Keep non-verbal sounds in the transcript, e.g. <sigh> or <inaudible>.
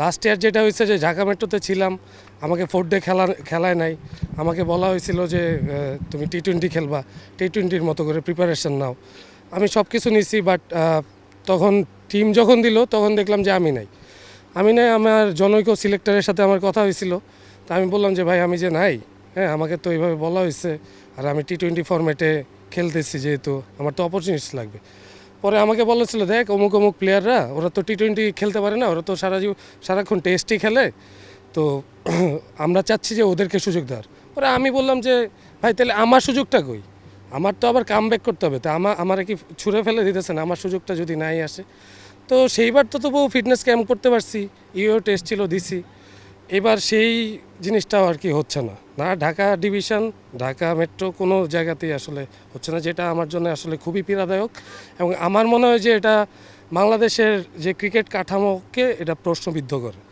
Last year যেটা হয়েছে যে ঢাকা মেট্রোতে ছিলাম, আমাকে ফোর্থ ডে খেলা খেলায় নাই। আমাকে বলা হয়েছিল যে তুমি টি টোয়েন্টি খেলবা টি টোয়েন্টির মতো করে প্রিপারেশন নাও। আমি সব কিছু নিছি বাট তখন টিম যখন দিল, তখন দেখলাম যে আমি নাই। আমি নাই, আমার জনৈক সিলেক্টরের সাথে আমার কথা হয়েছিল। তা আমি বললাম যে, ভাই, আমি যে নাই হ্যাঁ আমাকে তো এইভাবে বলা হয়েছে। আর আমি টি টোয়েন্টি ফর্মেটে খেলতেছি যেহেতু, আমার তো অপরচুনিটি লাগবে। পরে আমাকে বলেছিল, দেখ, অমুক অমুক প্লেয়াররা ওরা তো টি টোয়েন্টি খেলতে পারে না, ওরা তো সারা সারাক্ষণ টেস্টই খেলে। তো <clears throat> আমরা চাচ্ছি যে ওদেরকে সুযোগ দেওয়ার। পরে আমি বললাম যে, ভাই, তাহলে আমার সুযোগটা কই? আমার তো আবার কাম ব্যাক করতে হবে। তা আমার আমার কি ছুঁড়ে ফেলে দিতেছেন আমার সুযোগটা যদি নাই আসে। তো সেইবার তো তবু ফিটনেস ক্যাম্প করতে পারছি। ইও টেস্ট ছিল, দিছি। এবার সেই জিনিসটাও আর কি হচ্ছে না। না, ঢাকা ডিভিশন, ঢাকা মেট্রো কোনো জায়গাতেই আসলে হচ্ছে না, যেটা আমার জন্য আসলে খুবই পীড়াদায়ক। এবং আমার মনে হয় যে এটা বাংলাদেশের যে ক্রিকেট কাঠামোকে এটা প্রশ্নবিদ্ধ করে।